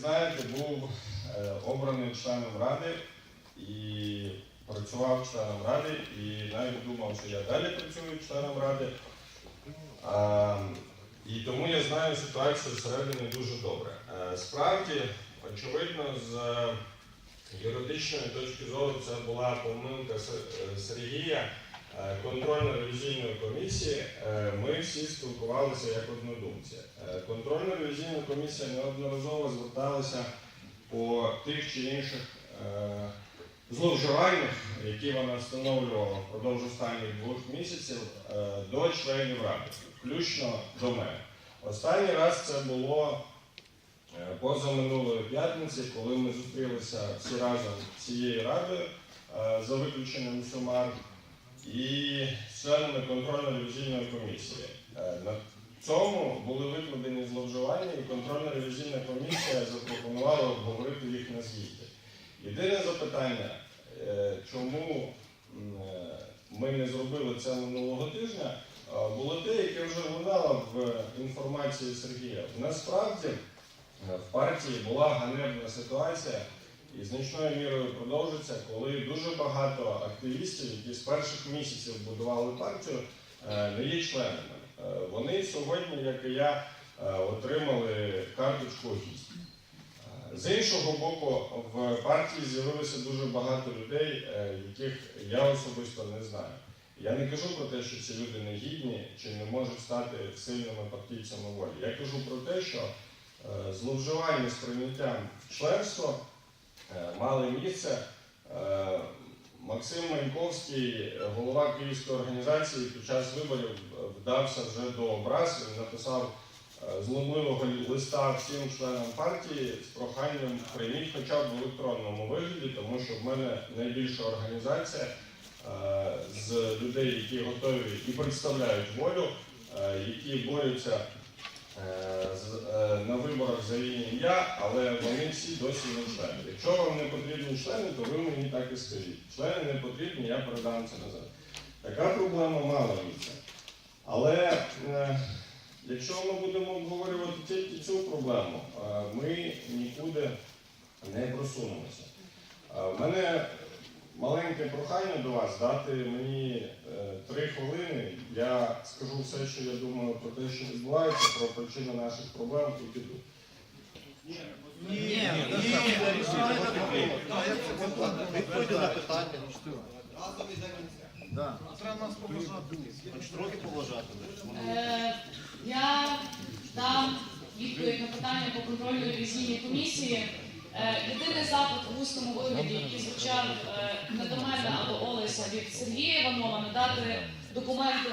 знаєте, був е, обраний членом ради і працював членом ради, і навіть думав, що я далі працюю членом ради. А, і тому я знаю ситуацію всередині дуже добре. Е, Справді, очевидно, з юридичної точки зору це була помилка Сергія контрольно-ревізійної комісії. Е, Ми всі спілкувалися як однодумці. Е, Контрольно-ревізійна комісія неодноразово зверталася по тих чи інших е, зловживаннях, які вона встановлювала впродовж останніх двох місяців е, до членів ради, включно до мене. Останній раз це було е, позаминулої п'ятниці, коли ми зустрілися всі разом цією радою е, за виключенням Сумар і членами контрольно-ревізійної комісії. Е, На цьому були викладені зловживання, і контрольно-ревізійна комісія запропонувала обговорити їх на звіті. Єдине запитання, е, чому е, ми не зробили це минулого тижня, було те, яке вже лунало в інформації Сергія. Насправді в партії була ганебна ситуація і значною мірою продовжиться, коли дуже багато активістів, які з перших місяців будували партію, е, не є членами. Е, Вони сьогодні, як і я, е, отримали карточку гість. З іншого боку, в партії з'явилося дуже багато людей, яких я особисто не знаю. Я не кажу про те, що ці люди не гідні чи не можуть стати сильними партійцями волі. Я кажу про те, що зловживання з прийняттям е, мали місце. Е, Максим Маньковський, голова Київської організації, під час виборів вдався вже до образ. Він написав е, зломливого листа всім членам партії з проханням прийміть хоча б в електронному вигляді, тому що в мене найбільша організація е, з людей, які готові і представляють волю, е, які борються е, з- е, на виборах ім'я, але вони всі досі не члени. Якщо вам не потрібні члени, то ви мені так і скажіть. Члени не потрібні, я передам це назад. Така проблема мала місця. Але е, якщо ми будемо обговорювати тільки цю проблему, е, ми нікуди не просунемося. Е, В мене маленьке прохання до вас дати мені е, три хвилини. Я скажу все, що я думаю про те, що відбувається, про причини наших проблем і піду. Ні, відповіді на питання. кінця. Треба нас поважати. Я дам відповідь на питання по контрольній ревізійній комісії. Е, Єдиний запит в усному вигляді, який звучав не до мене або Олеся від Сергія Іванова, надати документи,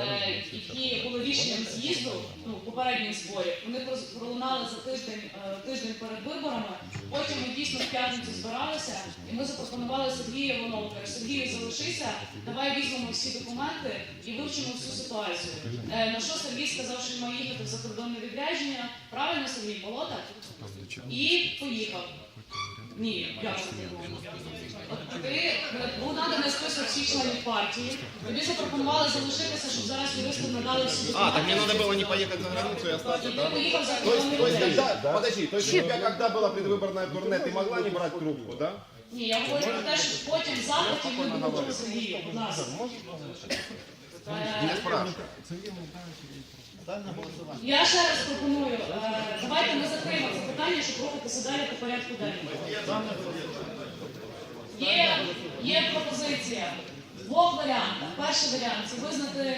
е, які були рішенням з'їзду ну, попередніх зборів. Вони пролунали за тиждень, е, тиждень перед виборами. Потім ми дійсно в п'ятницю збиралися, і ми запропонували Сергію Іванову. Сергію, залишися, давай візьмемо всі документи і вивчимо всю ситуацію. Е, на що Сергій сказав, що він має їхати в закордонне відрядження. Правильно Сергій було так? І поїхав. Ні, як це не було? От ти е, був наданий список всіх членів партії. Тобі запропонували залишитися, щоб зараз юристи надали всі А, документи. так мне надо было не поехать за границу и остаться, І ти да? поїхав в То есть, закордонне то есть відрядження. когда, подожди, то есть у тебя, когда было предвыборное турне, ты могла не брать трубку, да? Ні, я говорю про те, що потім запитів не було про Сергія. Будь ласка. Е, спрашивай. Я ще раз пропоную, е, давайте ми закриємо це питання, щоб рухатися далі по порядку денному. Є, є пропозиція двох варіантах. Перший варіант це визнати